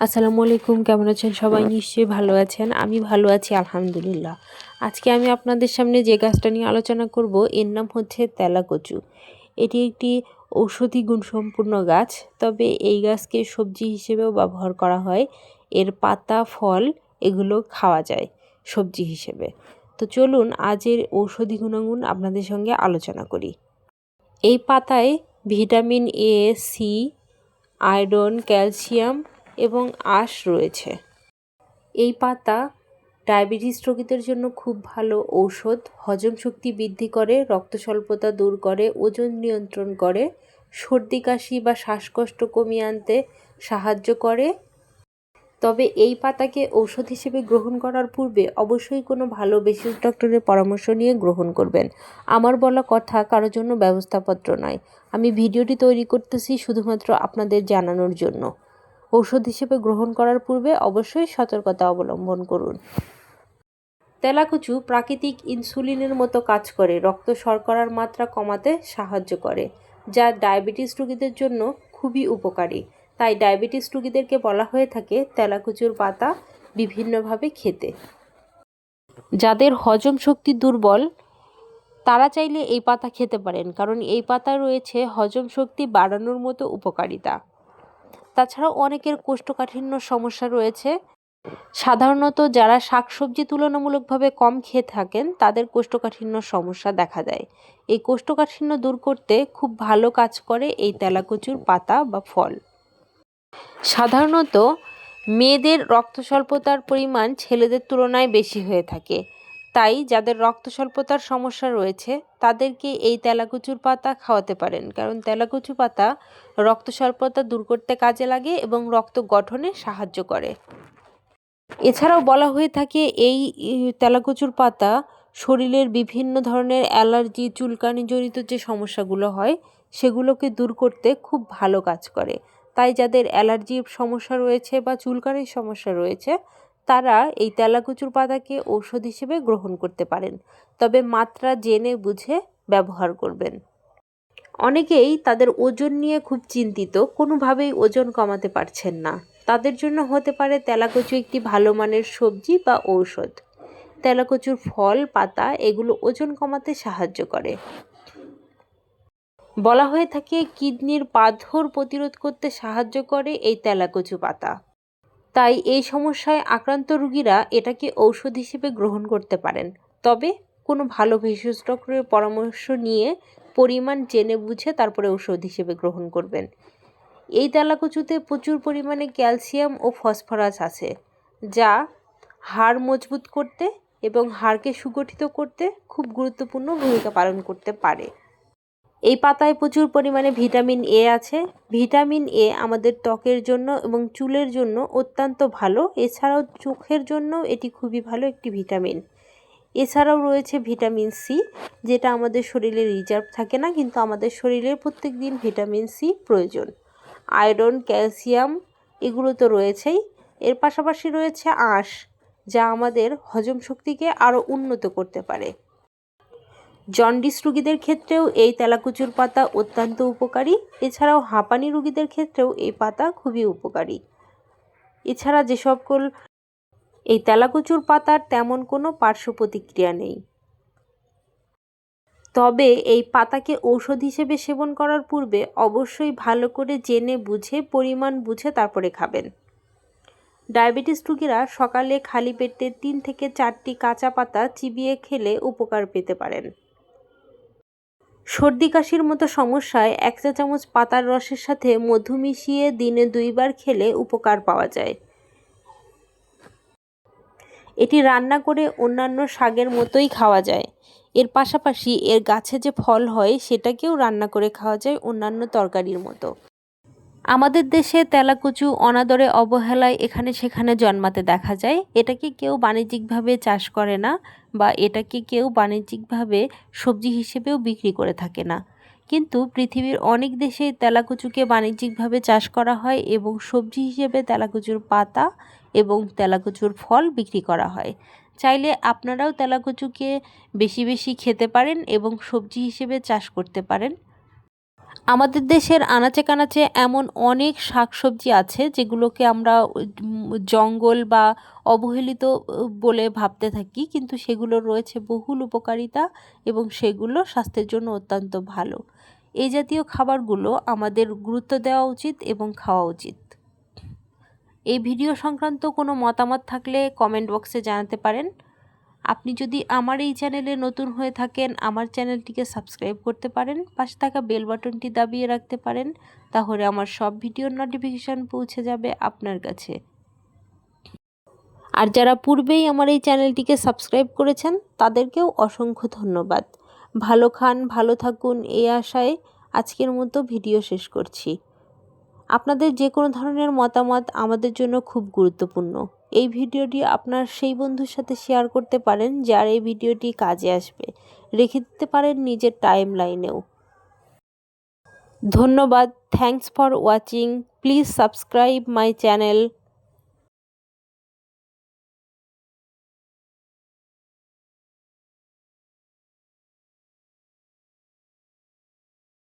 আসসালামু আলাইকুম, কেমন আছেন সবাই? নিশ্চয়ই ভালো আছেন। আমি ভালো আছি, আলহামদুলিল্লাহ। আজকে আমি আপনাদের সামনে যে গাছটা নিয়ে আলোচনা করব, এর নাম হচ্ছে তেলাকচু। এটি একটি ঔষধি গুণসম্পন্ন গাছ, তবে এই গাছকে সবজি হিসেবেও ব্যবহার করা হয়। এর পাতা, ফল, এগুলো খাওয়া যায় সবজি হিসেবে। তো চলুন আজের ঔষধি গুণাগুণ আপনাদের সঙ্গে আলোচনা করি। এই পাতায় vitamin A, C, iron, calcium এবং আঁশ রয়েছে। এই পাতা ডায়াবেটিস রোগীদের জন্য খুব ভালো ঔষধ। হজম শক্তি বৃদ্ধি করে রক্ত স্বল্পতা দূর করে, ওজন নিয়ন্ত্রণ করে, সর্দি, কাশি বা শ্বাসকষ্ট কমিয়ে আনতে সাহায্য করে। তবে এই পাতাকে ঔষধ হিসেবে গ্রহণ করার পূর্বে অবশ্যই কোনো ভালো বিশেষ ডক্টরের পরামর্শ নিয়ে গ্রহণ করবেন। আমার বলা কথা কারোর জন্য ব্যবস্থাপত্র নয়। আমি ভিডিওটি তৈরি করতেছি শুধুমাত্র আপনাদের জানানোর জন্য। ঔষধ হিসেবে গ্রহণ করার পূর্বে অবশ্যই সতর্কতা অবলম্বন করুন। তেলাকুচু প্রাকৃতিক ইনসুলিনের মতো কাজ করে, রক্ত শর্করার মাত্রা কমাতে সাহায্য করে, যা ডায়াবেটিস রোগীদের জন্য খুবই উপকারী। তাই ডায়াবেটিস রোগীদেরকে বলা হয়ে থাকে তেলাকুচুর পাতা বিভিন্নভাবে খেতে। যাদের হজম শক্তি দুর্বল, তারা চাইলে এই পাতা খেতে পারেন, কারণ এই পাতা রয়েছে হজম শক্তি বাড়ানোর মতো উপকারিতা। তাছাড়াও অনেকের কোষ্ঠকাঠিন্য সমস্যা রয়েছে। সাধারণত যারা শাকসবজি তুলনামূলকভাবে কম খেয়ে থাকেন, তাদের কোষ্ঠকাঠিন্য সমস্যা দেখা দেয়। এই কোষ্ঠকাঠিন্য দূর করতে খুব ভালো কাজ করে এই তেলাকচুর পাতা বা ফল। সাধারণত মেয়েদের রক্ত স্বল্পতার পরিমাণ ছেলেদের তুলনায় বেশি হয়ে থাকে। তাই যাদের রক্ত স্বল্পতার সমস্যা রয়েছে, তাদেরকে এই তেলাকুচুর পাতা খাওয়াতে পারেন। কারণ তেলাকুচু পাতা রক্ত স্বল্পতা দূর করতে কাজে লাগে এবং রক্ত গঠনে সাহায্য করে। এছাড়াও বলা হয়ে থাকে, এই তেলাকুচুর পাতা শরীরের বিভিন্ন ধরনের অ্যালার্জি চুলকানি জড়িত যে সমস্যাগুলো হয়, সেগুলোকে দূর করতে খুব ভালো কাজ করে। তাই যাদের অ্যালার্জির সমস্যা রয়েছে বা চুলকানির সমস্যা রয়েছে তারা এই তেলাকুচুর পাতাকে ঔষধ হিসেবে গ্রহণ করতে পারেন, তবে মাত্রা জেনে বুঝে ব্যবহার করবেন। অনেকেই তাদের ওজন নিয়ে খুব চিন্তিত, কোনোভাবেই ওজন কমাতে পারছেন না। তাদের জন্য হতে পারে তেলাকচু একটি ভালো মানের সবজি বা ঔষধ। তেলাকচুর ফল, পাতা এগুলো ওজন কমাতে সাহায্য করে। বলা হয়ে থাকে, কিডনির পাথর প্রতিরোধ করতে সাহায্য করে এই তেলাকচু পাতা। তাই এই সমস্যায় আক্রান্ত রুগীরা এটাকে ঔষধ হিসেবে গ্রহণ করতে পারেন। তবে কোনো ভালো ভেষজ ডক্টরের পরামর্শ নিয়ে পরিমাণ জেনে বুঝে তারপরে ঔষধ হিসেবে গ্রহণ করবেন। এই তেলাকুচুতে প্রচুর পরিমাণে ক্যালসিয়াম ও ফসফরাস আছে, যা হাড় মজবুত করতে এবং হাড়কে সুগঠিত করতে খুব গুরুত্বপূর্ণ ভূমিকা পালন করতে পারে। এই পাতায় প্রচুর পরিমাণে ভিটামিন এ আছে। ভিটামিন এ আমাদের ত্বকের জন্য এবং চুলের জন্য অত্যন্ত ভালো। এছাড়াও চোখের জন্য এটি খুবই ভালো একটি ভিটামিন। এছাড়াও রয়েছে ভিটামিন সি যেটা আমাদের শরীরে রিজার্ভ থাকে না, কিন্তু আমাদের শরীরে প্রত্যেক দিন ভিটামিন সি প্রয়োজন। আয়রন, ক্যালসিয়াম, এগুলো তো রয়েছেই। এর পাশাপাশি রয়েছে আঁশ, যা আমাদের হজম শক্তিকে আরও উন্নত করতে পারে। জন্ডিস রুগীদের ক্ষেত্রেও এই তেলাকুচুর পাতা অত্যন্ত উপকারী। এছাড়াও হাঁপানি রুগীদের ক্ষেত্রেও এই পাতা খুবই উপকারী। এছাড়া যে সকল এই তেলাকুচুর পাতার তেমন কোনো পার্শ্ব প্রতিক্রিয়া নেই। তবে এই পাতাকে ঔষধ হিসেবে সেবন করার পূর্বে অবশ্যই ভালো করে জেনে বুঝে, পরিমাণ বুঝে তারপরে খাবেন। ডায়াবেটিস রুগীরা সকালে খালি পেটে তিন থেকে চারটি কাঁচা পাতা চিবিয়ে খেলে উপকার পেতে পারেন। সর্দি কাশির মতো সমস্যায় এক চা চামচ পাতার রসের সাথে মধু মিশিয়ে দিনে দুইবার খেলে উপকার পাওয়া যায়। এটি রান্না করে অন্যান্য শাকের মতোই খাওয়া যায়। এর পাশাপাশি এর গাছে যে ফল হয়, সেটাকেও রান্না করে খাওয়া যায় অন্যান্য তরকারির মতো। আমাদের দেশে তেলাকুচু অনাদরে অবহেলায় এখানে সেখানে জন্মাতে দেখা যায়। এটাকে কেউ বাণিজ্যিকভাবে চাষ করে না বা এটাকে কেউ বাণিজ্যিকভাবে সবজি হিসেবেও বিক্রি করে থাকে না? কিন্তু পৃথিবীর অনেক দেশে তেলাকুচুকে বাণিজ্যিকভাবে চাষ করা হয় এবং সবজি হিসেবে তেলাকুচুর পাতা এবং তেলাকুচুর ফল বিক্রি করা হয়। চাইলে আপনারাও তেলাকুচুকে বেশি বেশি খেতে পারেন এবং সবজি হিসেবে চাষ করতে পারেন। আমাদের দেশের আনাচে কানাচে এমন অনেক শাকসবজি আছে যেগুলোকে আমরা জঙ্গল বা অবহেলিত বলে ভাবতে থাকি। কিন্তু সেগুলো রয়েছে বহুল উপকারিতা এবং সেগুলো স্বাস্থ্যের জন্য অত্যন্ত ভালো। এই জাতীয় খাবারগুলো আমাদের গুরুত্ব দেওয়া উচিত এবং খাওয়া উচিত। এই ভিডিও সংক্রান্ত কোনো মতামত থাকলে কমেন্ট বক্সে জানাতে পারেন। আপনি যদি আমার এই চ্যানেলে নতুন হয়ে থাকেন, আমার চ্যানেলটিকে সাবস্ক্রাইব করতে পারেন, পাশে থাকা বেল বাটনটি দাবিয়ে রাখতে পারেন, তাহলে আমার সব ভিডিওর নোটিফিকেশান পৌঁছে যাবে আপনার কাছে। আর যারা পূর্বেই আমার এই চ্যানেলটিকে সাবস্ক্রাইব করেছেন, তাদেরকেও অসংখ্য ধন্যবাদ। ভালো খান, ভালো থাকুন, এই আশায় আজকের মতো ভিডিও শেষ করছি। আপনাদের যে কোনো ধরনের মতামত আমাদের জন্য খুব গুরুত্বপূর্ণ। এই ভিডিওটি আপনার সেই বন্ধুর সাথে শেয়ার করতে পারেন, যার এই ভিডিওটি কাজে আসবে। রেখে দিতে পারেন নিজের টাইম লাইনেও ধন্যবাদ। Thanks for watching please subscribe my channel